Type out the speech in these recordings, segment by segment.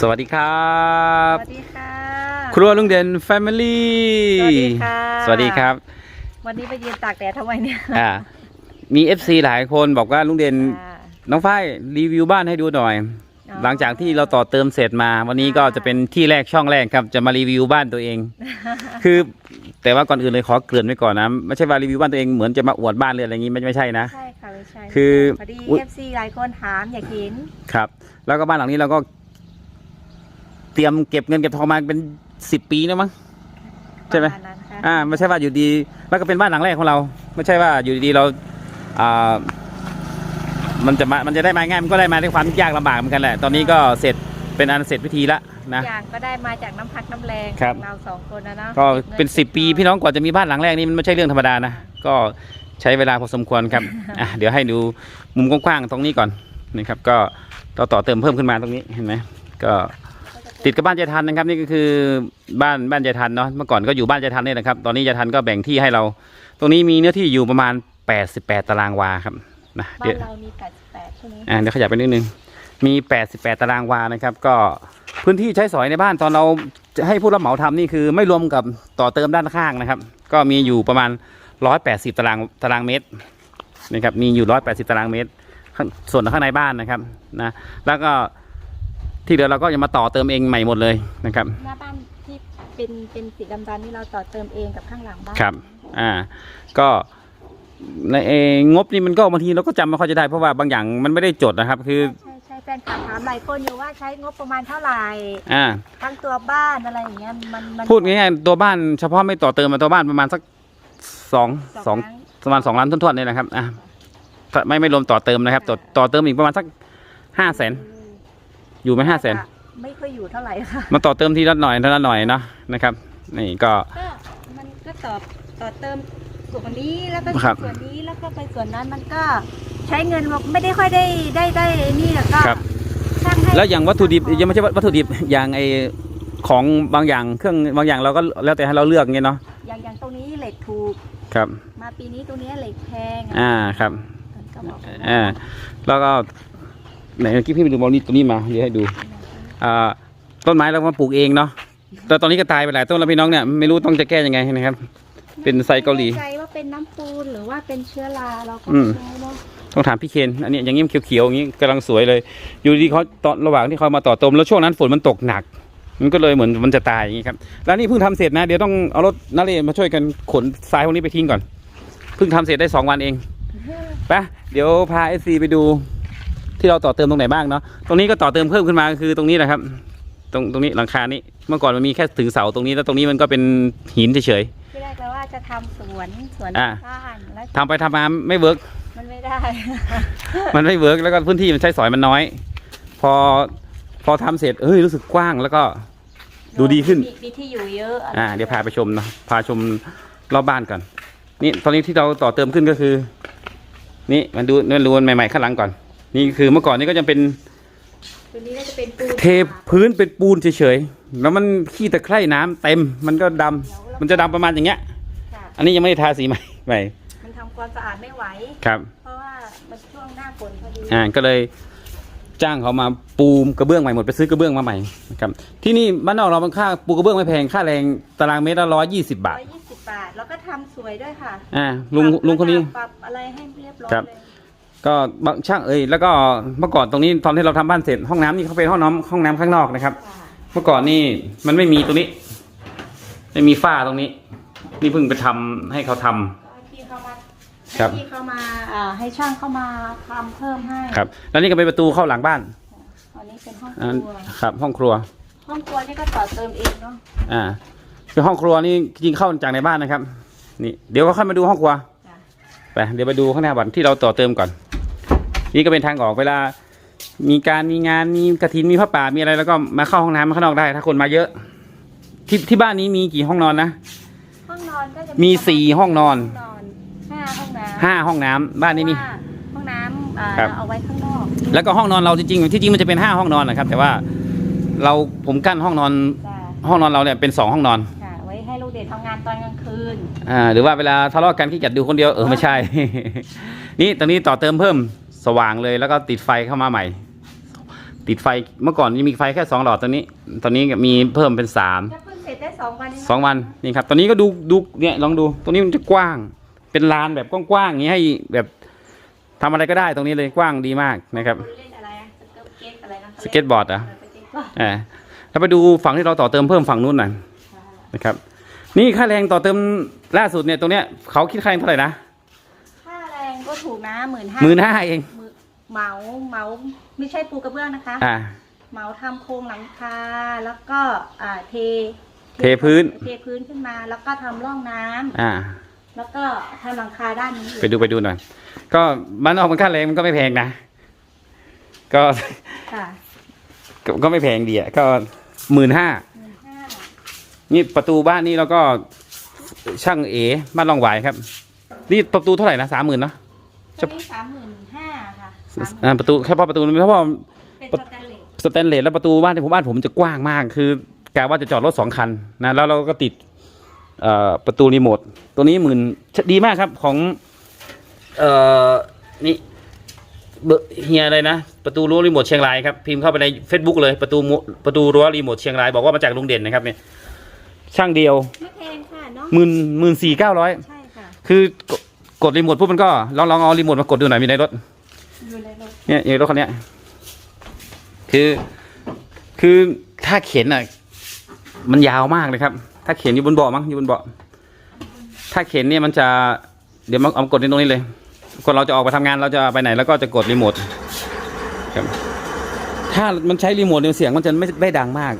สวัสดีครับ สวัสดีค่ะ ครัวลุงเด่นแฟมิลี่สวัสดีค่ะ สวัสดีครับ วันนี้ไปยืนตากแดดทำไมเนี่ยอ่ามี FC หลายคนบอกว่าลุงเด่นอ่าน้องฝ้ายรีวิวบ้านให้ดูหน่อย อ๋อ หลังจากที่เราต่อเติมเสร็จมา วันนี้ก็ค่ะจะเป็นที่แรกช่องแรกครับ จะมารีวิวบ้านตัวเอง คือแต่ว่าก่อนอื่นเลยขอเกริ่นไว้ก่อนนะไม่ใช่ว่ารีวิวบ้านตัวเองเหมือนจะมาอวดบ้านเลยอะไรอย่างงี้ไม่ไม่ใช่นะ ใช่ค่ะไม่ใช่คือพอดีอุ๊ย FC หลายคนถามอยากเห็นครับ แล้วก็บ้านหลังนี้เราก็เตรียมเก็บเงินเก็บทองมาเป็นสิบปีแล้วมั้งใช่ไหมประาณนั้นค่ะอ่าไม่ใช่ว่าอยู่ดี แล้วก็เป็นบ้านหลังแรกของเรา ไม่ใช่ว่าอยู่ดีๆเราอ่ามันจะมามันจะได้มาง่ายมันก็ได้มาด้วยความยากลำบากเหมือนกันแหละ ตอนนี้ก็เสร็จเป็นอันเสร็จพิธีละนะอย่างก็ได้มาจากน้ำพักน้ำแรงครับ ของเราสองคนนะเนาะก็เป็นงิสิบปีพี่น้องกว่าจะมีบ้านหลังแรกนี่มันไม่ใช่เรื่องธรรมดานะก็ใช้เวลาพอสมควรครับ อะเดี๋ยวให้ดูมุมกว้างๆตรงนี้ก่อนนะครับ ก็เราต่อเติมเพิ่มขึ้นมาตรงนี้เห็นไหมก็ ติดกับบ้านยายทันนะครับ นี่ก็คือบ้านบ้านยายทันเนาะเมื่อก่อนก็อยู่บ้านยายทันนี่นะครับ ตอนนี้ยายทันก็แบ่งที่ให้เรา ตรงนี้มีเนื้อที่อยู่ประมาณ 88 ตารางวาครับนะบ้าเดี๋ยนวเรามี88ใช่ไหมอ่าเดี๋ยวขยับไปนิดนึงมี 88 ตารางวานะครับ ก็พื้นที่ใช้สอยในบ้านตอนเราจะให้ผู้รับเหมาทำนี่คือไม่รวมกับต่อเติมด้านข้างนะครับ ก็มีอยู่ประมาณ 180 ตารางตารางเมตรนะครับมีอยู่ 180 ตารางเมตรข้างส่วนข้างในบ้านนะครับนะแล้วก็ ที่เหลือเราก็จะมาต่อเติมเองใหม่หมดเลยนะครับหน้าบ้านที่เป็นเป็นสีดำๆนี่เราต่อเติมเองกับข้างหลังบ้านครับ อ่า ก็ในเอ่องบนี่มันก็บางทีเราก็จำไม่ค่อยจะได้เพราะว่าบางอย่างมันไม่ได้จดนะครับ คือใช่ใช่แฟนคลับถามหลายคนอยู่ว่าใช้งบประมาณเท่าไหร่อ่าทั้งตัวบ้านอะไรอย่างเงี้ยมันมันพูดง่ายๆตัวบ้านเฉพาะไม่ต่อเติมมาตัวบ้านประมาณสักสองสองครั้งประมาณสองล้านต้นๆเนี่ยนะครับอะถ้าไม่ไม่รวมต่อเติมนะครับ ต่อต่อเติมอีกประมาณสักห้าแสน อยู่ไหมห้าแสนไม่ค่อยอยู่เท่าไหร่ค่ะมาต่อเติมทีละหน่อยทีละหน่อยเนาะนะครับ นี่ก็ก็มันก็ต่อต่อเติมส่วนนี้แล้วก็ครับ ส่วนนี้แล้วก็ไปส่วนนั้นมันก็ใช้เงินไม่ได้ค่อยได้ได้ได้นี่หรอกก็ครับ ช่างให้แล้วอย่างวัตถุดิบยังไม่ใช่วัตถุดิบอย่างไอของบางอย่างเครื่องบางอย่างเราก็แล้วแต่ให้เราเลือกเงี้ยเนาะอย่างอย่างตรงนี้เหล็กถูก ครับ มาปีนี้ตรงนี้เหล็กแพงอ่าครับ ก็บอกว่าอ่าแล้วก็ ไหนเมื่อกี้พี่ไปดูบอลนี่ตัวนี้มาเดี๋ยวให้ดูอ่าต้นไม้เรามาปลูกเองเนาะแต่ตอนนี้ก็ตายไปหลายต้นแล้วพี่น้องเนี่ยไม่รู้ต้องจะแก้ยังไงนะครับ เป็นไซเกาหลีไม่แน่ใจว่าเป็นน้ำปูนหรือว่าเป็นเชื้อราเราก็อืไม่มรู้เนาะต้องถามพี่เคนอันนี้อย่างนี้มันเขียวๆอย่างนี้กำลังสวยเลย อยู่ดีเขาตอนระหว่างที่เขามาต่อเติมแล้วช่วงนั้นฝนมันตกหนัก มันก็เลยเหมือนมันจะตายอย่างนี้ครับแล้วนี่เพิ่งทำเสร็จนะเดี๋ยวต้องเอารถนาเรมาช่วยกันขนทรายพวกนี้ไปทิ้งก่อนเพิ่งทำเสร็จได้สองวันเองไปเดี๋ยวพาเอซีไปดู ที่เราต่อเติมตรงไหนบ้างเนาะตรงนี้ก็ต่อเติมเพิ่มขึ้นมาก็คือตรงนี้แหละครับ ตรงตรงนี้หลังคานี้เมื่อก่อนมันมีแค่ถึงเสาตรงนี้แล้วตรงนี้มันก็เป็นหินเฉยที่แรกเราว่าจะทำสวนสวนอ่าบ้านแล้วๆทำไปทำมาไม่เวิร์ก มันไม่ได้ มันไม่เวิร์กแล้วก็พื้นที่มันใช้สอยมันน้อย พอพอทำเสร็จเอ้ยรู้สึกกว้างแล้วก็ ดูดีขึ้น มีมีที่อยู่เยอะะไรอ่าเดี๋ยวพาไปชมเนอะพาชมรอบบ้านก่อนนี่ตอนนี้ที่เราต่อเติมขึ้นก็คือ นี่มันดูมันดูใหม่ๆข้างหลังก่อน นี่คือเมื่อก่อนนี่ก็จะเป็นตัวนี้น่าจะเป็นปูนเทพื้นเป็นปูนเฉยๆ แล้วมันขี้ตะไคร่น้ำเต็ม มันก็ดำ มันจะดำประมาณอย่างเงี้ย ค่ะอันนี้ยังไม่ได้ทาสีใหม่ใหม่มันทำความสะอาดไม่ไหว ครับ เพราะว่ามันช่วงหน้าฝนพอดีอ่า ก็เลยจ้างเขามาปูกระเบื้องใหม่หมดไปซื้อกระเบื้องมาใหม่นะครับ ที่นี่บ้านนอกเรามันค่าปูกระเบื้องไม่แพง ค่าแรงตารางเมตรละร้อยยี่สิบบาทร้อยยี่สิบบาท แล้วก็ทำสวยด้วยค่ะอ่า ลุง ปรับลุงคนนี้ปรับอะไรให้เรียบร้อยครับ เลย ก็บางช่างเอ้ยแล้วก็เมื่อก่อนตรงนี้ตอนที่เราทำบ้านเสร็จห้องน้ำนี่เขาเป็นห้องน้ำห้องน้ำข้างนอกนะครับ ค่ะเมื่อก่อนนี่มันไม่มีตรงนี้ ไม่มีฝ้าตรงนี้ นี่เพิ่งไปทำให้เขาทำ ก็ที่เขามาครับที่เขามาอ่าให้ช่างเข้ามาทำเพิ่มให้ครับ แล้วนี่ก็เป็นประตูเข้าหลังบ้านอันนี้เป็นห้องคอ่ารัวครับ ห้องครัว ห้องครัวนี่ก็ต่อเติมเองเนาะอ่าคือห้องครัวนี่จริงๆเข้าจากในบ้านนะครับ นี่ เดี๋ยวก็ค่อยมาดูห้องครัว จ้ะไป เดี๋ยวไปดูข้างหน้าก่อนที่เราต่อเติมก่อน นี่ก็เป็นทางออกเวลา มีการมีงานมีกระถินมีผ้าป่ามีอะไรแล้วก็มาเข้าห้องน้ำข้างนอกได้ ถ้าคนมาเยอะ ที่ที่บ้านนี้มีกี่ห้องนอนนะห้องนอนก็จะมีสี่ห้องนอนห้องนอนห้าห้องน้ำห้าห้องน้ำบ้านนี้มี เพราะว่าห้องน้ำอ่าครับ เอาไว้ข้างนอกแล้วก็ห้องนอนเราจริงๆที่จริงมันจะเป็นห้าห้องนอนนะครับ แต่ว่าเราผมกั้นห้องนอน จ้ะห้องนอนเราเนี่ยเป็นสองห้องนอนค่ะไว้ให้ลูกเด็กทำงานตอนกลางคืน อ่าหรือว่าเวลาทะเลาะกันขี้เกียจดูคนเดียวเออไม่ใช่ นี่ตอนนี้ต่อเติมเพิ่ม สว่างเลยแล้วก็ติดไฟเข้ามาใหม่ ติดไฟเมื่อก่อนมีไฟแค่สองหลอดตอนนี้ ตอนนี้มีเพิ่มเป็นสามก็เพิ่งเสร็จได้สองวันเงสองวันนี่ครับตอนนี้ก็ดูดูเนี่ยลองดูตรงนี้มันจะกว้าง เป็นลานแบบกว้างๆอย่างนี้ให้แบบทำอะไรก็ได้ตรงนี้เลยกว้างดีมากนะครับเล่นอะไรอะสเก็ตอะไรนะสเก็ตบอร์ดเหรอะสเก็ตบอร์ด อ่าแล้วไปดูฝั่งที่เราต่อเติมเพิ่มฝั่งนู้นหน่อยนะครับ นี่ค่าแรงต่อเติมล่าสุดเนี่ยตรงเนี้ยเขาคิดค่าแรงเท่าไหร่นะค่าแรง ก็ถูกนะหมื่นห้าหมื่นห้าเองเหมาเหมาไม่ใช่ปูกระเบื้องนะคะ อ่า เหมาทำโครงหลังคาแล้วก็อ่าเท เทพื้น เทพื้นขึ้นมา แล้วก็ทำร่องน้ำอ่า แล้วก็ทำหลังคาด้านนี้ ไปดูไปดูหน่อย ก็มันออกมันค่าแรงมันก็ไม่แพงนะ ก็ค่ะก็ก็ไม่แพงดีอะก็หมื่นห้าหมื่นห้านี่ประตูบ้านนี่เราก็ช่างเอบ้านรองหวายครับ นี่ประตูเท่าไหร่นะสามหมื่นเนาะ ตอนนี้สามหมื่นห้าค่ะสามหมื่นอ่าประตูแค่เพราะประตูเพราะว่าเป็นสแตนเลสสแตนเลสแล้วประตูบ้านที่ผมบ้านผมจะกว้างมาก คือกะว่าจะจอดรถสองคันนะแล้วเราก็ติดเอ่อประตูรีโมทตัวนี้หมื่นดีมากครับของเอ่อนี่เบอร์เฮียอะไรนะ ประตูรั้วรีโมทเชียงรายครับพิมพ์เข้าไปใน Facebook เลยประตูมุประตูรั้วรีโมทเชียงรายบอกว่ามาจากลุงเด่นนะครับเนี่ยช่างเดียวไม่แพงค่ะเนาะหมื่นหมื่นสี่เก้าร้อยใช่ค่ะคือ กดกดรีโมทปุ๊บมันก็ลองลองเอารีโมทมากดดูหน่อยมีในรถอยู่ในรถเนี่ยอยู่ในรถคันเนี้ยคือ คือถ้าเข็นอะ มันยาวมากเลยครับ ถ้าเข็นอยู่บนเบาะมั้งอยู่บนเบาะถ้าเข็นเนี่ยมันจะเดี๋ยวมาเอามากดในตรงนี้เลยคนเราจะออกไปทำงานเราจะไปไหนแล้วก็จะกดรีโมทครับถ้ามันใช้รีโมทเนี่ยเสียงมันจะไม่ไม่ดังมาก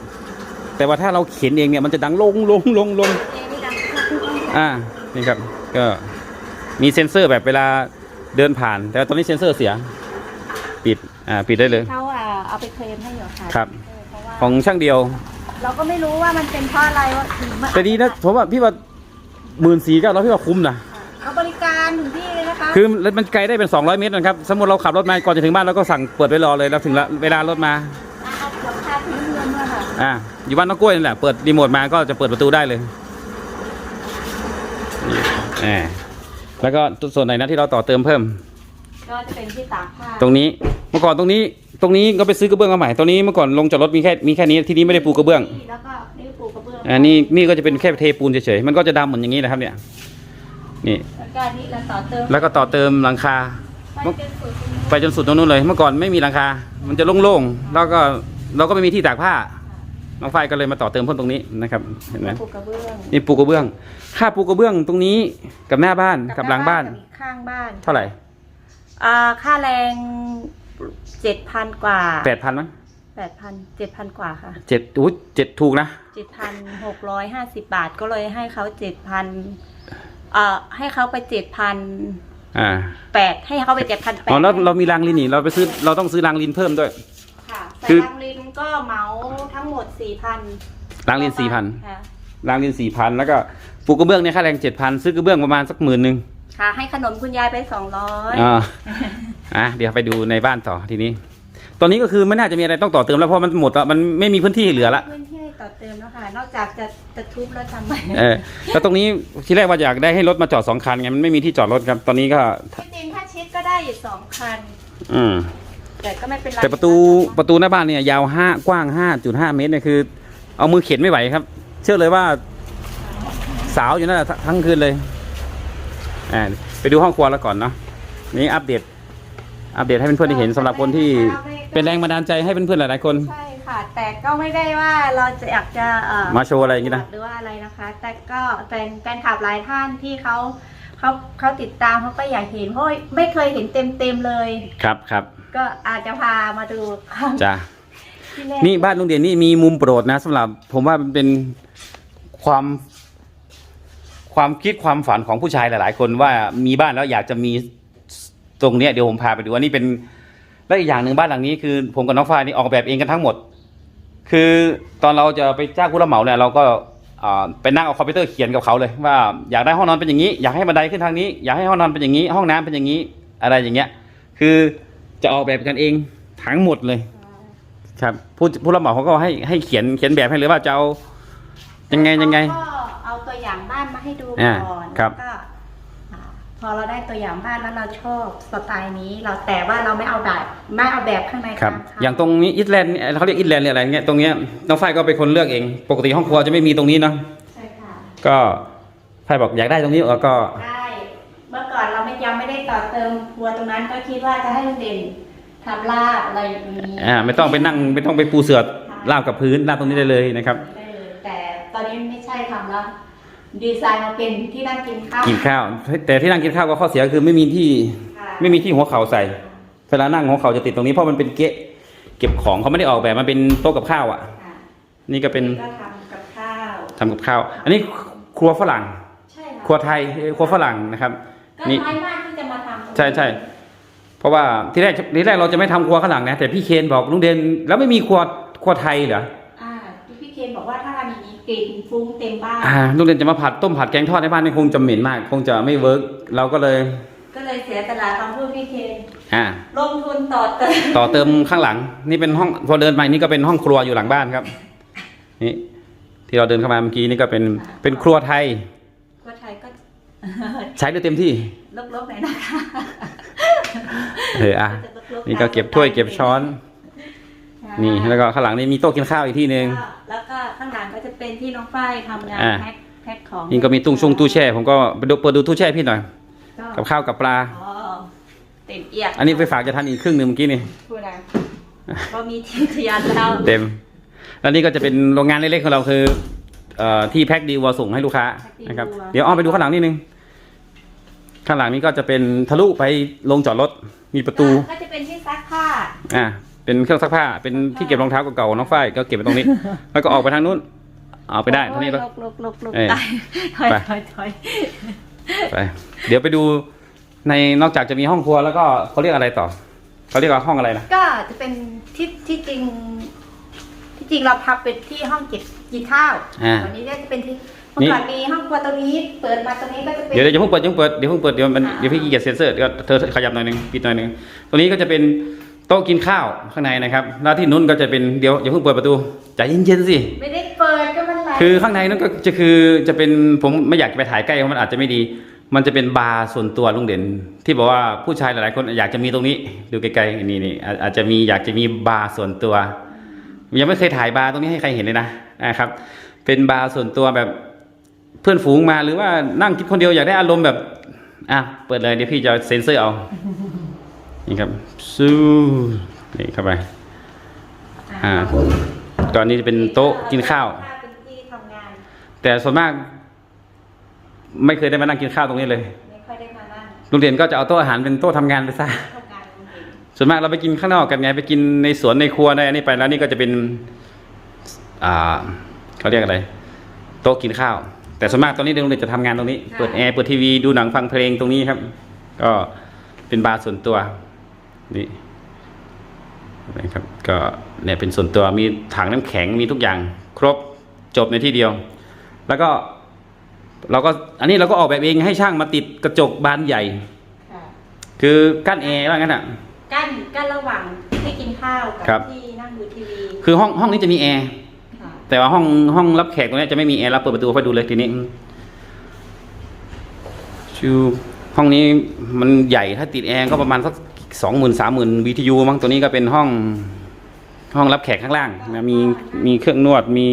แต่ว่าถ้าเราเข็นเองเนี่ยมันจะดังลงลงลงลงเอไม่ดังค่ะอ่านี่ครับ ก็ มีเซ็นเซอร์แบบเวลาเดินผ่าน แต่ตอนนี้เซ็นเซอร์เสีย ปิด อ่า ปิดได้เลย เขาอะเอาไปเคลมให้อยู่ค่ะครับเออเพราะว่าของช่างเดียว เราก็ไม่รู้ว่ามันเป็นเพราะอะไรว่าถึงมาแต่ดีนะผมว่าพี่ว่าหมื่นสี่ก็เราพี่ว่าคุ้มนะเขาบริการถึงที่เลยนะคะคือมันไกลได้เป็น 200 เมตรนะครับ สมมติเราขับรถมา ก่อนจะถึงบ้านเราก็สั่งเปิดไว้รอเลยแล้วถึงละเวลารถมาอะเอาหลังคาสีเงินมาค่ะอ่า อยู่บ้านน้องกล้วยนั่นแหละ เปิดรีโมทมาก็จะเปิดประตูได้เลยนี่อ่า แล้วก็ส่วนไหนนะที่เราต่อเติมเพิ่ม ก็จะเป็นที่ตากผ้าตรงนี้เมื่อก่อนตรงนี้ตรงนี้ก็ไปซื้อกระเบื้องมาใหม่ตรงนี้เมื่อก่อนลงจากรถมีแค่มีแค่นี้ที่นี้ไม่ได้ปูกระเบื้องแล้วก็นี่ปูกระเบื้องอ่านี่นี่ก็จะเป็นแค่เทปูนเฉยๆมันก็จะดำเหมือนอย่างนี้นะครับเนี่ยนี่ แล้วก็อันนี้เราต่อเติมแล้วก็ต่อเติมหลังคา ไปจนสุดตรงนี้ ไปจนสุดตรงนู้นเลย เมื่อก่อนไม่มีหลังคา มันจะโล่งๆ แล้วก็เราก็ไม่มีที่ตากผ้า น้องไฟก็เลยมาต่อเติมเพิ่มตรงนี้นะครับเห็นไหมปูกระเบื้องนี่ปูกระเบื้อง ค่าปูกระเบื้องตรงนี้กับหน้าบ้านกับหลังบ้าน กับอีกข้างบ้านเท่าไหร่อ่าค่าแรงเจ็ดพันกว่าแปดพันมั้งแปดพันเจ็ดพันกว่าค่ะเจ็ดอุ้ยเจ็ดถูกนะเจ็ดพันหกร้อยห้าสิบบาทก็เลยให้เขาเจ็ดพันเอ่อให้เขาไปเจ็ดพันอ่าแปดให้เขาไปเจ็ดพันแปดอ๋อแล้วเรามีรางลินนี่เราไปซื้อเราต้องซื้อรางลินเพิ่มด้วย ค่ะคืแต่อรางลินก็เหมาทั้งหมดสี่พันรางลินสี่พันค่ะรางลินสี่พันแล้วก็ปูกระเบื้องเนี่ยค่าแรงเจ็ดพันซื้อกระเบื้องประมาณสักหมื่นหนึ่งค่ะ ให้ขนมคุณยายไปสองร้อยอ่าอะเดี๋ยวไปดูในบ้านต่อทีนี้ ตอนนี้ก็คือไม่น่าจะมีอะไรต้องต่อเติมแล้วเพราะมันหมดแล้วมันไม่มีพื้นที่เหลือละ พื้นที่ให้ต่อเติมแล้วค่ะ นอกจากจะจะทุบแล้วทำไมเออแล้วตรงนี้ที่แรกว่าอยากได้ให้รถมาจอดสองคันไงมันไม่มีที่จอดรถครับ ตอนนี้ก็ ที่จริงถ้าชิดก็ได้อยู่สองคัน อืม แต่ก็ไม่เป็นไรแต่ประตูประตูหน้าบ้านเนี่ยยาวห้ากว้างห้าจุดห้าเมตรเนี่ยคือ เอามือเข็นไม่ไหวครับ เชื่อเลยว่า สาวอยู่นั่นแหละทั้งคืนเลยอ่าไปดูห้องครัวแล้วก่อนเนาะนี่อัปเดต อัปเดตให้เพื่อนๆได้เห็นสำหรับคนที่เป็นแรงบันดาลใจให้เพื่อนๆหลายๆคน ใช่ค่ะ แต่ก็ไม่ได้ว่าเราจะอยากจะเอ่อมาโชว์อะไรอย่างงี้นะ หรือว่าอะไรนะคะ แต่ก็เป็นแฟนคลับหลายท่านที่เขา เขาเขาติดตามเขาก็อยากเห็นเพราะไม่เคยเห็นเต็มเต็มๆเลย ครับครับก็อาจจะพามาดูจ้าที่แรกนี่บ้านลุงเด่นนี่มีมุมโปรดนะสำหรับ ผมว่ามันเป็นความ ความคิดความฝันของผู้ชายหลาย ๆ คนว่ามีบ้านแล้วอยากจะมีตรงเนี้ยเดี๋ยวผมพาไปดูอันนี้เป็นและอีกอย่างหนึ่งบ้านหลังนี้คือ ผมกับน้องฟ้านี่ออกแบบเองกันทั้งหมด คือตอนเราจะไปจ้างผู้รับเหมาเนี่ยเราก็อ่า ไปนั่งเอาคอมพิวเตอร์เขียนกับเขาเลยว่าอยากได้ห้องนอนเป็นอย่างนี้ อยากให้บันไดขึ้นทางนี้ อยากให้ห้องนอนเป็นอย่างนี้ ห้องน้ำเป็นอย่างนี้ อะไรอย่างเงี้ย คือจะออกแบบกันเองทั้งหมดเลยครับผู้ผู้รับเหมาเขาก็ให้ให้เขียนเขียนแบบให้เลยว่าจะเอายังไงยังไงก็เอาตัวอย่างบ้านมาให้ดูอ่าก่อนครับแล้วก็อ่า พอเราได้ตัวอย่างบ้านแล้วเราชอบสไตล์นี้ เราแต่ว่าเราไม่เอาแบบไม่เอาแบบข้างในครับค่ะอย่างตรงนี้อิตแลนด์เขาเรียกอิตแลนด์หรืออะไรเงี้ยตรงเนี้ยน้องฝ้ายก็เป็นคนเลือกเอง ปกติห้องครัวจะไม่มีตรงนี้เนาะใช่ค่ะก็ฝ้ายบอกอยากได้ตรงนี้เออก็ได้เมื่อก่อนเราไม่ยังไม่ได้ต่อเติมครัวตรงนั้นก็คิดว่าจะให้ลุงเด่นทำลาบอะไรอย่างนี้อ่าไม่ต้องไปนั่งไม่ต้องไปปูเสือลาบกับพื้นลาบตรงนี้ได้เลยนะครับได้เลยแต่ตอนนี้ไม่ใช่ทำแล้ว ดีไซน์มาเป็นที่นั่งกินข้าวกินข้าว แต่ที่นั่งกินข้าวก็ข้อเสียคือไม่มีที่ค่ะไม่มีที่หัวเข่าใส่เวลานั่งหัวเข่าจะติดตรงนี้เพราะมันเป็นเกะเก็บของเขาไม่ได้ออกแบบมันเป็นโต๊ะกับข้าวอะค่ะนี่ก็เป็นก็ทำกับข้าวทำกับข้าว อันนี้ครัวฝรั่งใช่ค่ะครัวไทยเอ้ยครัวฝรั่งนะครับก็นี่น้อยมากที่จะมาทำตรงนี้ใช่ใช่เพราะว่าที่แรกที่แรกเราจะไม่ทำครัวข้างหลังนะแต่พี่เคนบอกลุงเดนแล้วไม่มีครัวครัวไทยเหรออ่าพี่เคนบอกว่าถ้าทำอย่างนี้ กลิ่นฟุ้งเต็มบ้าน อ่าลุงเดนจะมาผัดต้มผัดแกงทอดในบ้านนี่คงจะเหม็นมาก คงจะไม่เวิร์กเราก็เลย ก็เลยเสียตลาดคำพูดพี่เคนอ่า ลงทุนต่อเติมต่อเติมข้างหลัง นี่เป็นห้องพอเดินไปนี่ก็เป็นห้องครัวอยู่หลังบ้านครับ นี่ ที่เราเดินเข้ามาเมื่อกี้นี่ก็เป็นเป็นครัวไทยคนไทยก็ใช้ได้เต็มที่ลกๆหน่อยนะคะเอออะจะลๆนี่ก็เก็บถ้วยเก็บช้อนนี่แล้วก็ข้างหลังนี่มีโต๊ะกินข้าวอีกที่หนึ่งแล้วก็ข้างหลังก็จะ เป็นที่น้องฝ้ายทำงานอ่า แพ็คแพ็คของนี่ก็มีตุ้งชงตู้แช่ผมก็ไปดูเปิดดูตู้แช่พี่หน่อยก็กับข้าวกับปลา อ๋อเต็มเอียดอันนี้ไปฝากจะทานอีกครึ่งหนึ่งเมื่อกี้นี่ พูดนะก็มีที่ทะยานแล้วเต็ม แล้วนี่ก็จะเป็นโรงงานเล็กๆของเราคือเอ่อที่แพ็คดีลวอลส่งให้ลูกค้านะครับ เดี๋ยวอ้อมไปดูข้างหลังนิดนึง ข้างหลังนี้ก็จะเป็นทะลุไปลงจอดรถ มีประตู ก็จะเป็นที่ซักผ้าอ่า เป็นเครื่องซักผ้า เป็นที่เก็บรองเท้าเก่าๆน้องฝ้ายก็เก็บไว้ตรงนี้ แล้วก็ออกไปทางนู้น เอาไปได้เท่านี้แล้แล้วลกลกลกเอ้ยตายถอยไป ถอยถอยไป เดี๋ยวไปดูในนอกจากจะมีห้องครัวแล้วก็เขาเรียกอะไรต่อเขาเรียกว่าห้องอะไรนะก็จะเป็นที่ที่จริง ที่จริงเราพับเป็นที่ห้องเก็บกินข้าวอ่า วันนี้ก็จะเป็นที่เมื่อก่อนมีห้องครัวตรงนี้ เปิดมาตรงนี้ก็จะเป็น เดี๋ยวเดี๋ยวอย่าเพิ่งเปิดอย่าเพิ่งเปิดเดี๋ยวเพิ่งเปิดเดี๋ยวมันอ่า เดี๋ยวพี่ขี้เกียจเซ็นเซอร์เดี๋ยวเธอขยับหน่อยหนึงปิดหน่อยหนึงตรงนี้ก็จะเป็น โต๊ะกินข้าวข้างในนะครับแล้วที่นู้นก็จะเป็นเดี๋ยวอย่าเพิ่งเปิดประตูใจเย็นๆสิ ไม่ได้เปิดก็มันไหลคือข้างในนั้นก็จะคือจะเป็นผมไม่อยากไปถ่ายใกล้เพราะมันอาจจะไม่ดี มันจะเป็นบาร์ส่วนตัวลุงเด่น ที่บอกว่าผู้ชายหลายๆคนอยากจะมีตรงนี้ ดูไกลๆนี่นี่อาอาจจะมีอยากจะมีบาร์ส่วนตัว ยังไม่เคยถ่ายบาร์ตรงนี้ให้ใครเห็นเลยนะนะครับ เป็นบาร์ส่วนตัวแบบเพื่อนฝูงมาหรือว่านั่งคิดคนเดียวอยากได้อารมณ์แบบอะเปิดเลยเดี๋ยวพี่จะเซ็นเซอร์เอา นี่ครับซูนี่เข้าไปอ่าตอนนี้จะเป็นโต๊ะกินข้าว เป็นที่ทำงานแต่ส่วนมาก ไม่เคยได้มานั่งกินข้าวตรงนี้เลยไม่ค่อยได้มานั่งลุงเด่นก็จะเอาโต๊ะอาหารเป็นโต๊ะทำงานไปซะทำงานจริงส่วนมากเราไปกินข้างนอกกันไงไปกินในสวนในครัวในอันนี้ไปแล้วนี่ก็จะเป็น อ่าเขาเรียกอะไร โต๊ะกินข้าว แต่ส่วนมากตอนนี้ลุงเด่นจะทำงานตรงนี้ เปิดแอร์เปิดทีวีดูหนังฟังเพลงตรงนี้ครับ ก็เป็นบาร์ส่วนตัว นี่นะครับก็เนี่ยเป็นส่วนตัวมีถังน้ำแข็งมีทุกอย่าง ครบจบในที่เดียว แล้วก็เราก็อันนี้เราก็ออกแบบเองให้ช่างมาติดกระจกบานใหญ่ๆค่ะคือกั้นแอร์ว่างั้นอะกั้นกั้นระหว่างที่กินข้าวครักับที่นั่งดูทีวีคือห้องห้องนี้จะมีแอร์ค่ะแต่ว่าห้องห้องรับแขกตรงเนี้ยจะไม่มีแอร์รับเปิดประตูไปดูเลยทีนี้ชูห้องนี้มันใหญ่ถ้าติดแอร์ก็ประมาณสัก สองหมื่นสามหมื่น BTU มั้งตัวนี้ก็เป็นห้องห้องรับแขกข้างล่างนะมีมีเครื่องนวดมี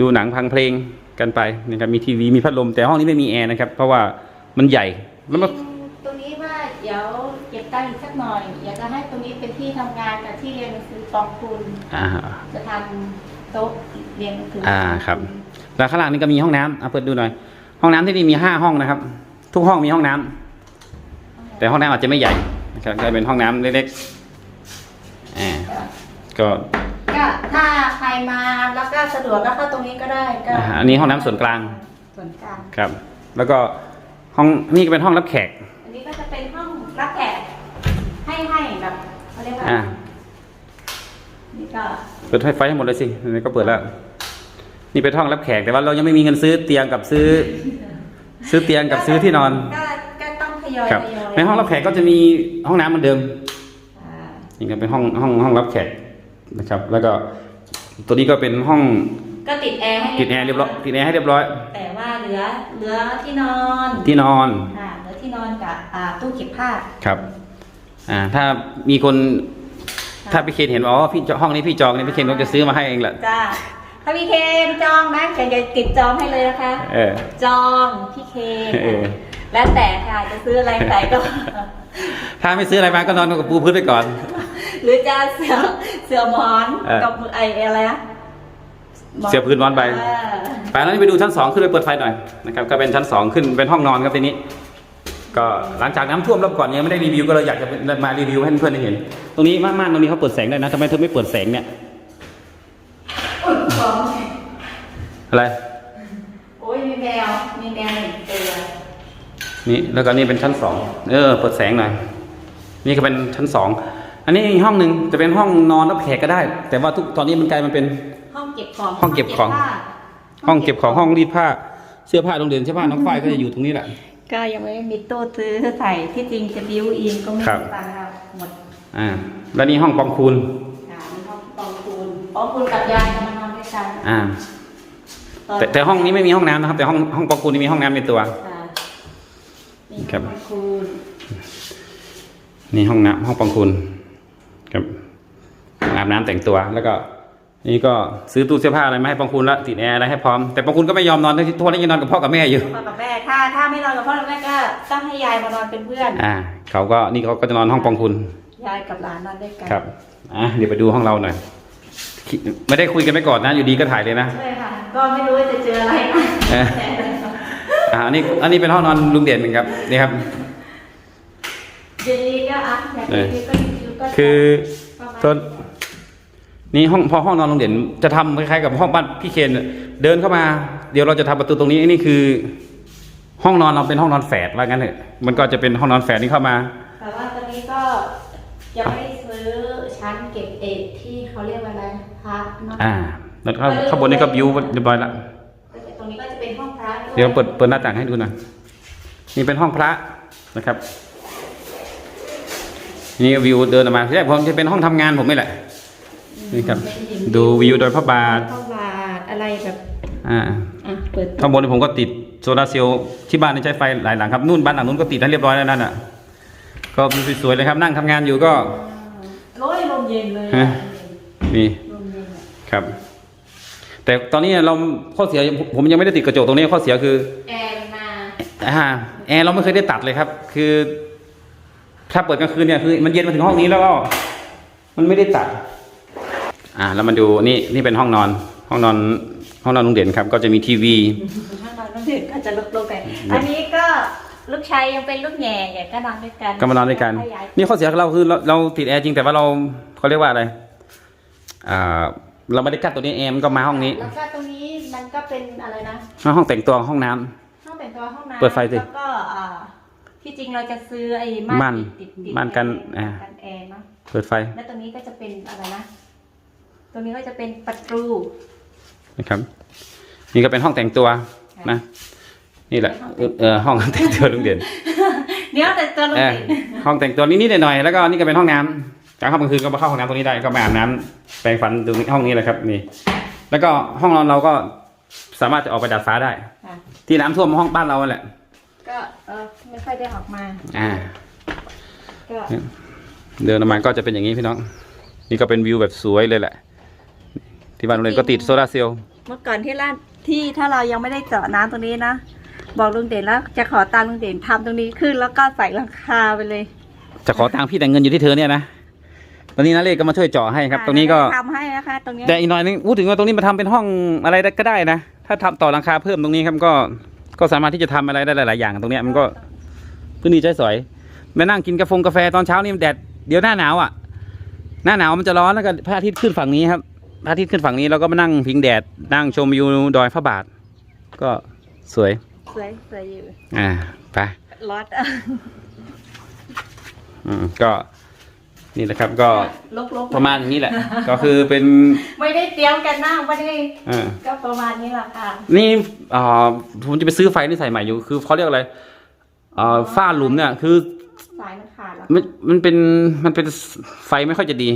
ดูหนังพังเพลงกันไปนะครับมีทีวีมีพัดลมแต่ห้องนี้ไม่มีแอร์นะครับ เพราะว่ามันใหญ่แล้วมันตรงนี้ว่าเดี๋ยวเก็บตังค์อีกสักหน่อยอยากจะให้ตรงนี้เป็นที่ทำงานกับที่เรียนหนังสือกองทุนอ่าจะทำโต๊ะเรียนหนังสืออ่าครับแล้วข้างล่างนี่ก็มีห้องน้ำอะเปิดดูหน่อย ห้องน้ำที่นี่มีห้าห้องนะครับ ทุกห้องมีห้องน้ำแต่ห้องน้ำอาจจะไม่ใหญ่ นะครับก็เป็นห้องน้ำเล็กๆอ่าก็ก็ถ้าใครมาแล้วก็สะดวกก็เข้าตรงนี้ก็ได้ก็อ่าอันนี้ห้องน้ำส่วนกลางส่วนกลางครับ แล้วก็ห้องนี่ก็เป็นห้องรับแขกอันนี้ก็จะเป็นห้องรับแขกให้ให้แบบเขาเรียกว่าอ่านี่ก็เปิดไฟไฟให้หมดเลยสิอันนี้ก็เปิดแล้ว นี่เป็นห้องรับแขกแต่ว่าเรายังไม่มีเงินซื้อเตียงกับซื้อ ซื้อเตียงกับซื้อที่นอน ก็ก็ต้องท ยอยครับทยอยในห้องรับแขกก็จะมีห้องน้ำเหมือนเดิมอ่านี่ก็เป็นห้องห้องห้องรับแขกนะครับ แล้วก็ตัวนี้ก็เป็นห้องก็ติดแอร์ให้ติดแอร์เรียบร้อยติดแอร์ให้เรียบร้อย แต่ว่าเหลือเหลือที่นอนที่นอนค่ะเหลือที่นอนอนกับอ่าตู้เก็บผ้าครับอ่าถ้ามีคนถ้าพี่เคนเห็นว่าอ๋อพี่จห้องนี้พี่จองเนี่ยพี่เคนก็จะซื้อมาให้เองแหละจ้าถ้าพี่เคนจองนะเคนจะติดจองให้เลยนะคะ เออ จองพี่เคนเออ แล้วแต่ค่ะจะซื้ออะไรใส่ก็ ถ้าไม่ซื้ออะไรมาก็นอนกับปูพื้นไปก่อน หรือจะเสือเสือหมอนเออ กับไออะไรนะหเสือพื้นหมอนใบเออไปแล้วนี่ไปดูชั้นสองขึ้นไปเปิดไฟหน่อยนะครับก็เป็นชั้นสองขึ้นเป็นห้องนอนครับทีนี้ ก็หลังจากน้ำท่วมรอบก่อนยังไม่ได้รีวิวก็เลยอยากจะมารีวิวให้เพื่อนๆได้เห็น ตรงนี้ม่านๆตรงนี้เขาเปิดแสงได้นะทำไมเธอไม่เปิดแสงเนี่ยอุ๊ยของอะไร โอ้ยมีแมวมีแมวหนึ่งตัว นี่แล้วก็นี่เป็นชั้นสองเออเปิดแสงหน่อยนี่ก็เป็นชั้นสองอันนี้อีกห้องหนึ่งจะเป็นห้องนอนรับแขกก็ได้ แต่ว่าทุกตอนนี้มันกลายมาเป็นห้องเก็บของห้องเก็บของผ้าห้องเก็บของห้องรีดผ้าเสื้อผ้าโรงเรียนเสื้อผ้าน้องฝ้ายก็จะอยู่ตรงนี้แหละ ก็ยังไม่มีตู้ซื้อใส่ที่จริงจะบิวอินก็ไม่ครัมีบตังค์ครับหมดอ่าแล้วนี่ห้องปองคูณค่ะมีห้องปองคูณปองคูณกับยายจะมานอนด้วยกันอ่าตอนแต่แต่ห้องนี้ไม่มีห้องน้ำนะครับ แต่ห้องห้องปองคูณนี่มีห้องน้ำในตัวค่ะมีครับปองคูณนี่ห้องน้ำห้องปองคูณครับอาบน้ำแต่งตัวแล้วก็นี่ก็ซื้อตู้เสื้อผ้าอะไรมาให้ปองคูณแล้วติดแอร์อะไรให้พร้อมแต่ปองคูณก็ไม่ยอมนอนทุกวันนี้ยังนอนกับพ่อกับแม่อยู่พ่อกับแม่ถ้าถ้าไม่นอนกับพ่อกับแม่ก็ต้องให้ยายมานอนเป็นเพื่อน อ่า เขาก็นี่เขาก็จะนอนห้องปองคุณยายกับหลานนอนด้วยกันครับอะเดี๋ยวไปดูห้องเราหน่อยคิดไม่ได้คุยกันไปก่อนนะอยู่ดีก็ถ่ายเลยนะใช่ค่ะก็ไม่รู้ว่าจะเจออะไรนะเอออ่าอันนี้อันนี้เป็นห้องนอนลุงเด่นครับนี่ครับ เดี๋ยวนี้ก็อะอยากเออรีวิวก็รีวิวก็คือประมาณต้นนี่ห้องพอห้องนอนลุงเด่นจะทำคล้ายๆกับห้องบ้านพี่เคนเนี่ยเดินเข้ามา เดี๋ยวเราจะทำประตูตรงนี้อันนี้คือ ห้องนอนเราเป็นห้องนอนแฝดว่างั้นเถอะมันก็จะเป็นห้องนอนแฝดนี่เข้ามา แต่ว่าตอนนี้ก็ยังไม่ได้ซื้อชั้นเก็บเอกที่เขาเรียกว่าอะไรพระเนาะอ่าแล้วข้างข้างบนนี้ก็บิวเรียบร้อยแล้วตรงนี้ก็จะ เป็นห้องพระด้วยเดี๋ยวเปิดเปิดหน้าต่างให้ดูหน่อยนี่เป็นห้องพระนะครับ นี่วิวเดินออกมาที่แรกผมจะเป็นห้องทำงานผมนี่แหละนี่ครับ ดูวิวโดยพระบาทพระบาทอะไรแบบอ่าอะเปิดข้างบนนี่ผมก็ติดโซลาร์เซลล์ที่บ้านนี่ใช้ไฟหลายหลังครับนู่นบ้านหลังนู้นก็ติดให้เรียบร้อยแล้วนั่นอะก็สวยๆเลยครับนั่งทำงานอยู่ก็ร้อยลมเย็นเลยฮะนี่ลมเย็นอะครับ แต่ตอนนี้เราข้อเสียผมยังไม่ได้ติดกระจกตรงนี้ข้อเสียคือแอร์มาอ่าแอร์เราไม่เคยได้ตัดเลยครับ คือ ถ้าเปิดกลางคืนเนี่ยคือมันเย็นมาถึงห้องนี้แล้วก็มันไม่ได้ตัด อ่าแล้วมาดูนี่นี่เป็นห้องนอน ห้องนอน ห้องนอนลุงเด่นครับ ก็จะมีทีวีถ้านอนต้องเด็กก็จะลุกลงไปอันนี้ก็ลูกชายยังเป็นลูกแง่แง่ก็นอนด้วยกันก็มานอนด้วยกันขยายนี่ข้อเสียของเราคือเราเราติดแอร์จริงแต่ว่าเราเขาเรียกว่าอะไรอ่า เราไม่ได้กั้นตัวนี้แอร์มันก็มาห้องนี้แล้วก็ตรงนี้มันก็เป็นอะไรนะห้องแต่งตัวห้องน้ำ ห้องแต่งตัวห้องน้ำเปิดไฟสิแล้วก็อ่าที่จริงเราจะซื้อไอ้ม่าม่านนติดติดติดม่านกันอ่า กันแอร์เนาะเปิดไฟแล้วตรงนี้ก็จะเป็นอะไรนะ ตรงนี้ก็จะเป็นประตูนะครับ นี่ก็เป็นห้องแต่งตัวนะ นี่แหละเออเออห้องแต่งตัวลุงเด่นเดี๋ยวแต่ตัวลงเออติดห้องแต่งตัวนิดๆหน่อยๆแล้วก็นี่ก็เป็นห้องน้ำ กลางค่ำกลางคืนก็มาเข้าห้องน้ำตรงนี้ได้ก็มาอาบน้ำแปรงฟันตรงนี้ห้องนี้แหละครับนี่ แล้วก็ห้องนอนเราก็สามารถจะออกไปดาดฟ้าได้ ค่ะ ที่น้ำท่วมห้องบ้านเราแหละ ก็เออไม่ค่อยได้ออกมา อ่า ก็เดินออกมาก็จะเป็นอย่างนี้พี่น้อง นี่ก็เป็นวิวแบบสวยเลยแหละ ที่บ้านโรงเรียนก็ติดโซลาร์เซลล์เมื่อก่อนที่ร้านที่ถ้าเรายังไม่ได้เจาะน้ำตรงนี้นะบอกลุงเด่นแล้วจะขอตามลุงเด่นทำตรงนี้ขึ้นแล้วก็ใส่หลังคาไปเลย จะขอตังค์พี่แต่เงินอยู่ที่เธอเนี่ยนะ ตอนนี้นาเลขก็มาช่วยเจาะให้ครับ ตรงนี้ก็ทำให้นะคะตรงนี้แต่อีกหน่อยนึงพูดถึงว่าตรงนี้มาทำเป็นห้องอะไรได้ก็ได้นะ ถ้าทำต่อหลังคาเพิ่มตรงนี้ครับก็ก็สามารถที่จะทำอะไรได้หลาย ๆ อย่างตรงเนี้ยมันก็พื้นที่ใช้สอยมานั่งกินกาแฟกาแฟตอนเช้านี่มันแดดเดี๋ยวหน้าหนาวอะ หน้าหนาวมันจะร้อนแล้วก็พระอาทิตย์ขึ้นฝั่งนี้ครับพระอาทิตย์ขึ้นฝั่งนี้เราก็มานั่งพิงแดดนั่งชมวิวดอยพระบาท ก็สวยสวยสวยอยู่อ่าไปรถอืมก็ นี่แหละครับก็ลกๆประมาณอย่างนี้แหละ ก็คือเป็นไม่ได้เตรียมกันนั่งไม่ได้อ่าก็ประมาณนี้แหละค่ะนี่อ่าผมจะไปซื้อไฟนี่ใส่ใหม่อยู่คือเขาเรียกอะไรอ่าฝ้าหลุมเนี่ยคือสายมันขาดแล้วมันมันเป็นมันเป็นไฟไม่ค่อยจะดี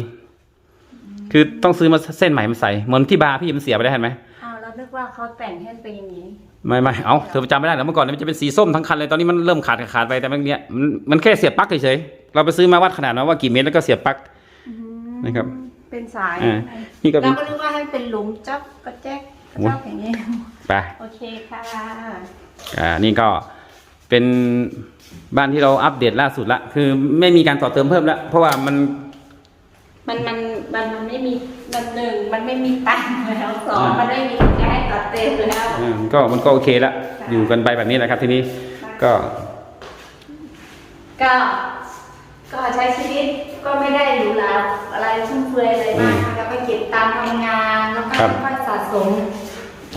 คือต้องซื้อมาเส้นใหม่มาใส่เหมือนที่บาร์พี่มันเสียไปได้วเห็นไหมอ้าวแล้วนึกว่าเขาแต่งให้เป็นอย่างนี้ไม่ไม่เอาเธอจำไม่ได้แล้วเมื่อก่อนมันจะเป็นสีส้มทั้งคันเลยตอนนี้มันเริ่มขาดขาดไปแต่มันเนี้ยมันมันแค่เสียบปลั๊กเฉยๆ เราไปซื้อมาวัดขนาดนะว่ากี่เมตรแล้วก็เสียบปลั๊ก นะครับ เป็นสายอ่านี่ก็เป็เราน ก็นึกว่าให้เป็นหลุมจ๊อกกระแจ๊กกระโอ้ยจ๊อกอย่างนี้ ไป โอเคค่ะอ่า นี่ก็เป็นบ้านที่เราอัปเดตล่าสุดละ คือไม่มีการต่อเติมเพิ่มแล้วเพราะว่ามันมันมันมันมันไม่มีมันหนึ่งมันไม่มีตังค์แล้วสองอ่ามัมันไม่มีจะให้ตัดเต็มแล้ว อ่าก็มันก็โอเคละ อยู่กันไปแบบนี้แหละครับ ทีนี้ ก็ ก็ ก็ใช้ชีวิตก็ไม่ได้หรูหราอะไรฟุ่มเฟือยอะไรมากก็ไปเก็บตังค์ทำงานแล้วก็ค่อยๆสะสม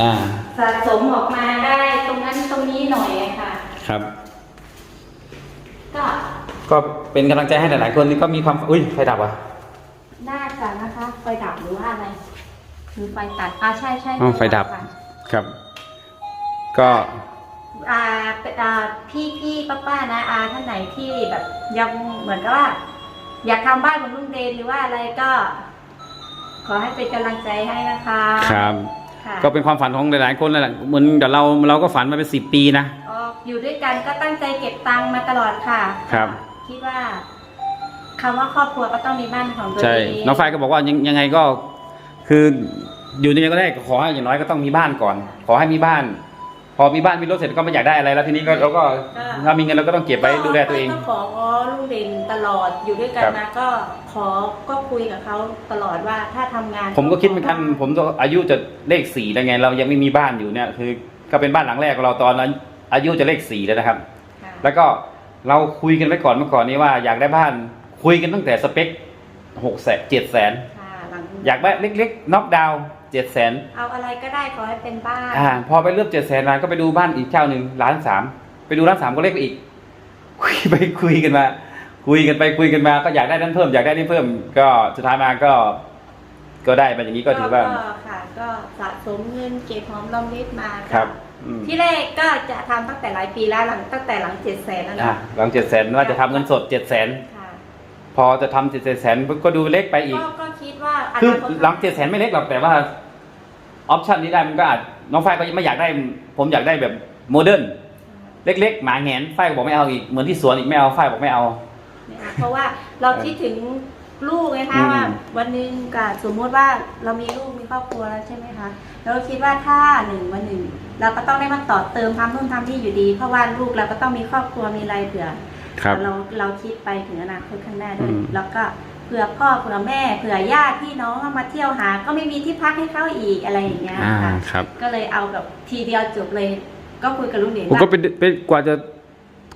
อ่าสะสมออกมาได้ตรงนั้นตรงนี้หน่อยค่ะ ครับ ก็ก็เป็นกำลังใจให้หลายๆคนนี่ก็มีความอุ้ยไฟดับอะน่าจะนะคะ ไฟดับหรือว่าอะไรหรือไฟตัดอ่าใช่ใช่อ๋อไฟดับค่ะครับ ก็ อ่าเป็นอ่าพี่พี่ป้าป้านะอาท่านไหนที่แบบยังเหมือนกับว่า อยากทำบ้านของลุงเดนหรือว่าอะไรก็ ขอให้เป็นกำลังใจให้นะคะครับ ค่ะก็เป็นความฝันของหลาย ๆ คนนั่นแหละเหมือนกับเราเราก็ฝันมาเป็นสิบปีนะ ออกอยู่ด้วยกันก็ตั้งใจเก็บตังค์มาตลอดค่ะครับ คิดว่าคำว่าครอบครัวก็ต้องมีบ้านของตัวใช่เองน้องฝ้ายก็บอกว่ายังยังไงก็คืออยู่ยังไงก็ได้ขอให้อย่างน้อยก็ต้องมีบ้านก่อน ขอให้มีบ้าน พอมีบ้านมีรถเสร็จก็ไม่อยากได้อะไรแล้วทีนี้ก็เราก็ถ้ามีเงินเราก็ต้องเก็บไว้ดูแลตัวเอง ก็ของ้อลุงเด่นตลอดอยู่ด้วยกันครับมาก็ขอก็คุยกับเขาตลอดว่าถ้าทำงาน ผมก็คิดเหมือนกัน ผมก็อายุจะเลขสี่แล้วไง เรายังไม่มีบ้านอยู่เนี่ยคือ ก็เป็นบ้านหลังแรกของเราตอนนั้น อายุจะเลขสี่แล้วนะครับค่ะแล้วก็เราคุยกันไว้ก่อนเมื่อก่อนนี้ว่าอยากได้บ้านคุยกันตั้งแต่สเปคหกแสนเจ็ดแสนค่ะหลังอยากได้เล็กๆน็อกดาว เจ็ดแสนเอาอะไรก็ได้ขอให้เป็นบ้านอ่าพอไปเริ่มเจ็ดแสนล้านก็ไปดูบ้านอีกเจ้าหนึ่งล้านสามไปดูล้านสามก็เล็กไปอีกคุยไปคุยกันมา คุยกันไปคุยกันมาก็อยากได้นั้นเพิ่มอยากได้นี่เพิ่ม ก็สุดท้ายมาก็ ก็ได้มาอย่างนี้ก็ถือว่า ค่ะก็สะสมเงินเก็บหอมรอมริบมาครับ อืมที่แรกก็จะทำตั้งแต่หลายปีแล้วหลังตั้งแต่หลังเจ็ดแสนแล้วอะนะหลังเจ็ดแสนว่าจะทำเงินสดเจ็ดแสนค่ะ พอจะทำเจ็ดแสนก็ดูเล็กไปอีก ก็ก็คิดว่าคือนาตหลังเจ็ดแสนไม่เล็กหรอกแต่ว่าออปชันนี้ได้มันก็อาจน้องฝ้ายก็ไม่อยากได้ ผมอยากได้แบบโมเดิร์นเล็กๆ หมาแหงนฝ้ายก็บอกไม่เอาอีกเหมือนที่สวนอีกไม่เอาฝ้ายบอกไม่เอาเนี่ยเพราะว่าเราคิดถึงลูกไงอืคะมว่า วันหนึ่งก็สมมติว่าเรามีลูกมีครอบครัวแล้วใช่ไหมคะเราคิดว่าถ้าหนึ่งวันหนึ่งเราก็ต้องได้มาต่อเติมทำนู่นทำนี่อยู่ดี เพราะว่าลูกเราก็ต้องมีครอบครัวมีอะไรเผื่อ ครับ เราเราคิดไปถึงอนาคตข้างหน้าด้วยอืม แล้วก็เผื่อพ่อเผื่อแม่เผื่อญาติพี่น้องเข้ามาเที่ยวหา ก็ไม่มีที่พักให้เขาอีกอะไรอย่างเงี้ยอ่าค่ะครับก็เลยเอาแบบทีเดียวจบเลย ก็คุยกับลุงเด่นผมว่าก็เป็นเป็นกว่าจะ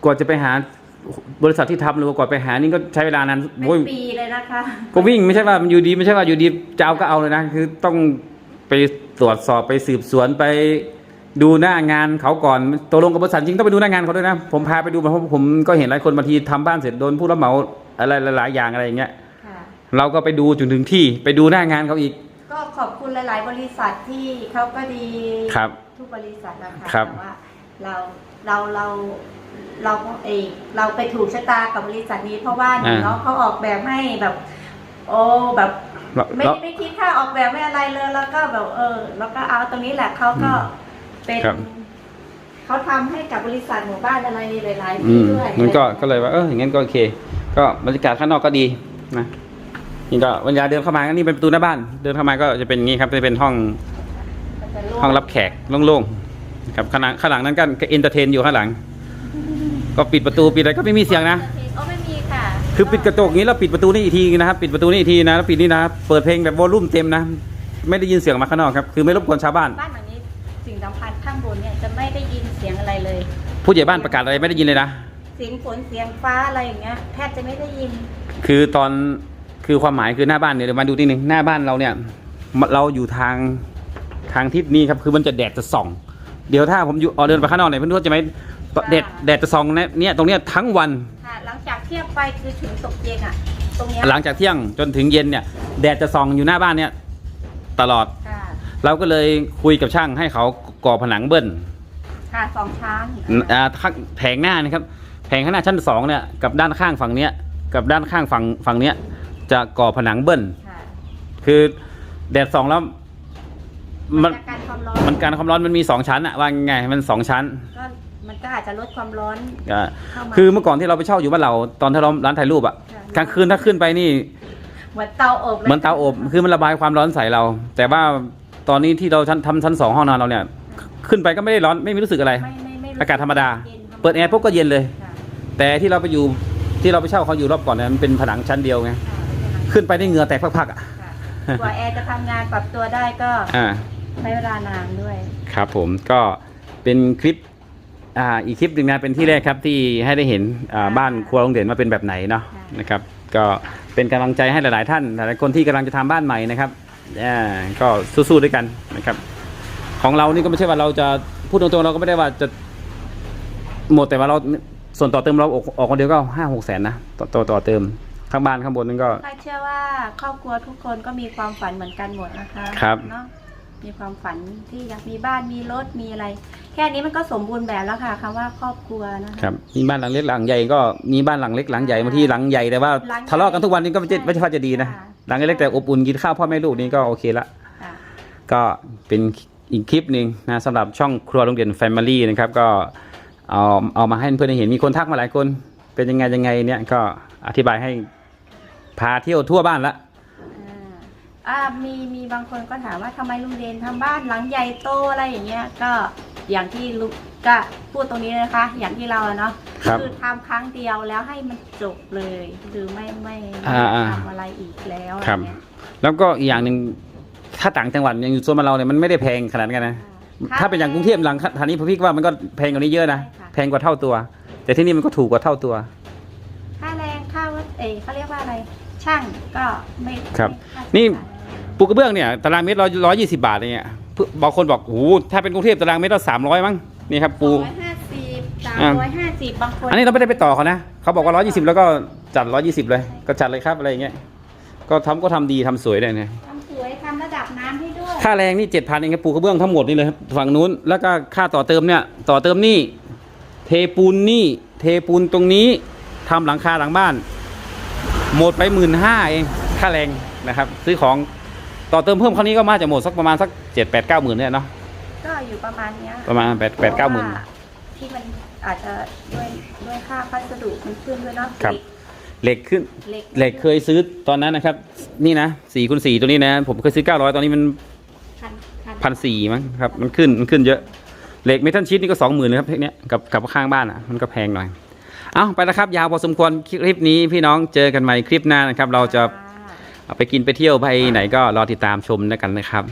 กว่าจะไปหาบริษัทที่ทำหรือว่ากว่าไปหานี่ก็ใช้เวลานานเป็โอ้ยนปีเลยนะคะ ก็วิ่งไม่ใช่ว่ามันอยู่ดีไม่ใช่ว่าอยู่ดีจะเอาก็เอาเลยนะ คือต้องไปตรวจสอบไปสืบสวนไป ดูหน้างานเขาก่อนตกลงกับบริษัทจริงต้องไปดูหน้างานเขาด้วยนะ ผมพาไปดูเพราะผมก็เห็นหลายคนบางทีทำบ้านเสร็จโดนผู้รับเหมาอะไรหลายๆอย่างอะไรอย่างเงี้ยค่ะเราก็ไปดูจนถึงที่ไปดูหน้างานเขาอีก ก็ขอบคุณหลาย ๆ บริษัทที่เขาก็ดีครับทุกบริษัทนะคะครับแต่ว่าเราเราเราเราเองเราไปถูกชะตากับบริษัทนี้เพราะว่าหนึ่งเนาะเขาออกแบบให้แบบ โอ้แบบแล้วไม่แล้วไม่คิดค่าออกแบบไม่อะไรเลย แล้วก็แบบเออ แล้วก็เอาตรงนี้แหละเขาก็ เป็นครับ เขาทำให้กับบริษัทหมู่บ้านอะไรหลายๆอืที่มด้วยมันก็ก็เลยว่าเอออย่างงั้นก็โอเค ก็บรรยากาศข้างนอกก็ดีนะนี่ก็เวลาเดินเข้ามาก็นี่เป็นประตูหน้าบ้าน เดินเข้ามาก็จะเป็นอย่างนี้ครับจะเป็นห้องมันจะโล่ห้องรับแขกโล่งๆครับข้างหลังข้างหลังนั้นก็เอนเตอร์เทนอยู่ข้างหลัง ก็ปิดประตูปิดอะไรก็ไม่มีเสียงนะ โอ้ไม่มีค่ะคือปิดกระจกอย่างนี้แล้วปิดประตูนี่อีกทีนะครับปิดประตูนี่อีกทีนะแล้วปิดนี่นะเปิดเพลงแบบวอลลุ่มเต็มนะ ไม่ได้ยินเสียงมาข้างนอกครับคือไม่รบกวนชาวบ้าน บ้านหลังนี้ สิ่งสำคัญข้างบนเนี่ยจะไม่ได้ยินเสียงอะไรเลย ผู้ใหญ่บ้านประกาศอะไรไม่ได้ยินเลยนะ เสียงฝนเสียงฟ้าอะไรอย่างเงี้ยแทบจะไม่ได้ยิน คือตอนคือความหมายคือหน้าบ้านเนี่ยเดี๋ยวมาดูนิดนึงหน้าบ้านเราเนี่ยเราอยู่ทางทางทิศนี้ครับคือมันจะแดดจะส่อง เดี๋ยวถ้าผมอยู่ออกเดินไปข้างนอกเนี่ยเพื่อนๆจะไหมแดดแดดจะส่องเนี่ยเนี่ยตรงเนี้ยทั้งวัน ค่ะ หลังจากเที่ยงไปคือถึงตกเย็นอะ ตรงเนี้ยหลังจากเที่ยงจนถึงเย็นเนี่ยแดดจะส่องอยู่หน้าบ้านเนี่ยตลอดค่ะ เราก็เลยคุยกับช่างให้เขาก่อผนังเบิ้ลค่ะสองช้างอ่าข้างแผงหน้านะครับ แผงข้างหน้าชั้นสองเนี่ยกับด้านข้างฝั่งเนี้ยกับด้านข้างฝั่งฝั่งเนี้ยจะก่อผนังเบิ้ลค่ะคือแดดส่องแล้วมันจากการถความร้อนมันการความร้อนมันมีสองชั้นอะว่าไงมันสองชั้น ก็มันก็อาจจะลดความร้อนก็เข้ามาคือเมื่อก่อนที่เราไปเช่าอยู่บ้านเราตอนที่เราร้านถ่ายรูปอะค่ะกลางคืนถ้าขึ้นไปนี่ เหมือนเตาอบลยเหมือนเตาอบคือมันระบายความร้อนใส่เรา แต่ว่า ตอนนี้ที่เราชั้นทำชั้นสองห้องนอนเราเนี่ย ขึ้นไปก็ไม่ได้ร้อนไม่มีรู้สึกอะไร ไม่ไม่ไม่อากาศธรรมดา ย็นเปิดแอร์ปุ๊บก็เย็นเลย ค่ะแต่ที่เราไปอยู่ที่เราไปเช่าเขาอยู่รอบก่อนเนี่ยมันเป็นผนังชั้นเดียวไงค่ะขึ้นไปได้เหงื่อแตกพักๆอะค่ะกว่าแอร์จะทำงานปรับตัวได้ก็อ่า ใช้เวลานานด้วย ครับผมก็เป็นคลิปอ่าอีกคลิปหนึ่งนะเป็นที่แรกครับที่ให้ได้เห็นอ่าบ้านครัวโรงเด่นมาเป็นแบบไหนเนาะค่ะ นะครับ ก็เป็นกำลังใจให้หลาย ๆ ท่านหลายๆคนที่กำลังจะทำบ้านใหม่นะครับอ่า ก็สู้ๆด้วยกันนะครับ ของเรานี่ก็ไม่ใช่ว่าเราจะพูดตรงๆเราก็ไม่ได้ว่าจะหมดแต่ว่าเราส่วนต่อเติมเราออกออกคนเดียวก็ห้าหกแสนนะต่อต่อต่อเติมข้างบ้านข้างบนนั่นก็ถ้าเชื่อว่าครอบครัวทุกคนก็มีความฝันเหมือนกันหมดนะคะครับเนาะมีความฝันที่อยากมีบ้านมีรถมีอะไร แค่นี้มันก็สมบูรณ์แบบแล้วค่ะคำว่าครอบครัวนะคะครับมีบ้านหลังเล็กหลังใหญ่ก็มีบ้านหลังเล็กหลังใหญ่บางทีหลังใหญ่แต่ว่าหลังใหญ่ทะเลาะกันทุกวันนี้ก็ไม่ใช่ใช่ไม่ใช่ว่าจะดีนะค่ะ หลังเล็กแต่อบอุ่นกินข้าวพ่อแม่ลูกนี่ก็โอเคละค่ะก็เป็นอีกคลิปหนึ่งนะสำหรับช่องครัวโรงเรียนแฟมิลี่นะครับก็เอาเอามาให้เพื่อนได้เห็นมีคนทักมาหลายคน เป็นยังไงยังไงเนี่ยก็อธิบายให้พาเที่ยวทั่วบ้านละอ่า อ่ามีมีบางคนก็ถามว่าทำไมลุงเดนทำบ้านหลังใหญ่โตอะไรอย่างเงี้ย ก็อย่างที่ลุงก็พูดตรงนี้เลยนะคะ อย่างที่เราอะเนาะครับ อทำครั้งเดียวแล้วให้มันจบเลยคือไม่ไม่ไม่อ่าอ่า ทำอะไรอีกแล้วอะครับ ไเงี้ยแล้วก็อีกอย่างหนึ่งถ้าต่างจังหวัดอย่างอยู่โซนมานเราเนี่ยมันไม่ได้แพงขนาดนั้นนะ ค่ะ ถ้าเป็นอย่างกรุงเทพหลังฐานนี้พี่ว่ามันก็แพงกว่านี้เยอะนะ ใช่ค่ะ แพงกว่าเท่าตัว แต่ที่นี่มันก็ถูกกว่าเท่าตัว ค่าแรงค่าวัดเอยเขาเรียกว่าอะไร ช่างก็ไม่ครับ ไม่ค่านี่ใช้จ่าย ปูกระเบื้องเนี่ยตารางเมตรร้อยร้อยยี่สิบาทอะไรเงี้ยเพื่อบางคนบอกโอ้โหถ้าเป็นกรุงเทพตารางเมตรละสามร้อยมั้งนี่ครับปูสองร้อยห้าสิบสามอ่าร้อยห้าสิบบางคนอันนี้เราไม่ได้ไปต่อเขานะเขาบอกว่าร้อยยี่สิบแล้วก็จัดร้อยยี่สิบเลย ก็จัดเลยครับอะไรเงี้ยก็ทำก็ทำดีทำสวยเลยเนี่ย ทำสวยทำระดับน้ำให้ด้วย ค่าแรงนี่เจ็ดพันเองครับปูกระเบื้องทั้งหมดนี่เลยครับฝั่งนู้นแล้วก็ค่าต่อเติมเนี่ยต่อเติมนี่เทปูนนี่เทปูนตรงนี้ทำหลังคาหลังบ้าน หมดไปหมื่นห้าเองค่าแรงนะครับ ซื้อของ ต่อเติมเพิ่มครั้งนี้ก็มาจะหมดสักประมาณสักเจ็ดแปดเก้าหมื่นเนี่ยเนาะก็อยู่ประมาณเนี้ยประมาณแปดแปดเก้าหมื่นพระว่ที่มันอาจจะด้วยด้วยค่าพัสดุมันขึ้นด้วยเนาะครับ เหล็กขึ้น เหล็กเหล็กเคยซื้อตอนนั้นนะครับ นี่นะสี่คูณสี่ตัวนี้นะ ผมเคยซื้อเก้าร้อยตอนนี้มันพันพันพันสี่มั้งครับ มันขึ้นมันขึ้นเยอะ เหล็กเมทัลชีตนี่ก็สองหมื่นเลยครับเพกเนี้ยกับกับข้างบ้านอะมันก็แพงหน่อย เอาไปแล้วครับ ยาวพอสมควรคลิปนี้พี่น้องเจอกันใหม่คลิปหน้านะครับ เราจะค่ เอาไปกินไปเที่ยวไปไหนก็รอติดตามชมแล้วกันนะครับ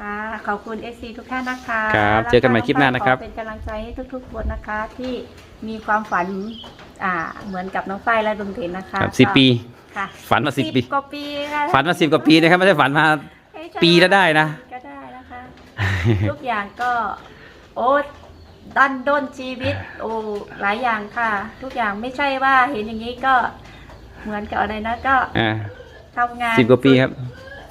ค่ะ ขอบคุณ FC ทุกท่านนะคะครับแล้วเจอกันใหม่คลิปหน้านะครับ ขอเป็นกำลังใจให้ทุกๆคนนะคะ ที่มีความฝันอ่าเหมือนกับน้องฝ้ายและลุงเทนนะคะครับสิบก็ปีค่ะฝันมาสิบปีกว่าปีค่ะฝันมาสิบกว่าปีนะครับไม่ใช่ฝันมาไม่ใช่ปีละได้นะ ก็ได้นะคะทุกอย่างก็โอ้ดันด้นชีวิตโอ้หลายอย่างค่ะ ทุกอย่างไม่ใช่ว่าเห็นอย่างนี้ก็เหมือนกับอะไรนะก็อ่า ทำงานสิบกว่าปีครับ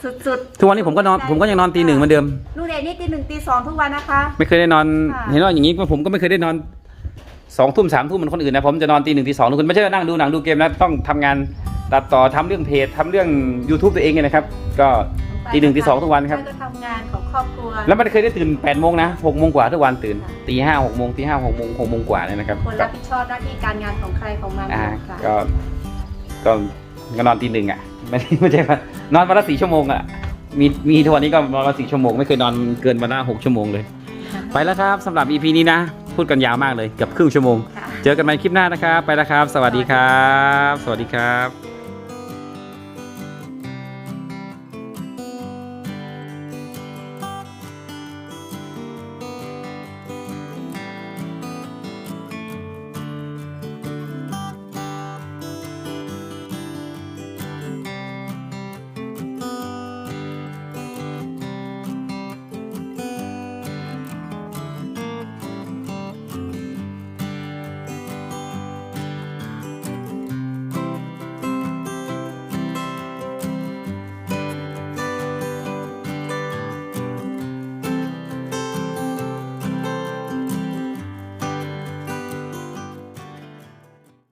สุดทุกวันนี้ผมก็นอนผมก็ยังนอนตีหนึ่งเหมือนเดิมๆลูกเดนนี่ตีหนึ่งตีสองทุกวันนะคะ ไม่เคยได้นอน ค่ะ เห็นว่าอย่างนี้ผมก็ไม่เคยได้นอนสองทุ่มสามทุ่มเหมือนคนอื่นนะผมจะนอนตีหนึ่งตีสองทุกคนไม่ใช่ว่านั่งดูหนังดูเกมนะต้องทำงานตัดต่อทำเรื่องเพจทำเรื่อง YouTube ตัวเองไงนะครับ ก็ตีหนึ่งตีสองทุกวันครับก็ทำงานของครอบครัว แล้วมันเคยได้ตื่นแปดโมงนะหกโมงกว่าทุกวันตื่นค่ะตีห้าหกโมงตีห้าหกโมงหกโมงกว่าเนี่ยนะครับคนรับผิดชอบหน้าที่การงานของใครของมันอ่าค่ะก็ก็ก็นอนตีหนึ่งอะ ไม่ไม่ใช่ว่านอนวันละสี่ชั่วโมงอะมีมีทุกวันนี้ก็นอนวันละสี่ชั่วโมงไม่เคยนอนเกินวันละหกชั่วโมงเลย ไปแล้วครับสำหรับ EP นี้นะ พูดกันยาวมากเลยเกือบครึ่งชั่วโมงค่ะเจอกันใหม่คลิปหน้านะครับ ไปแล้วครับ สวัสดีครับ สวัสดีครับ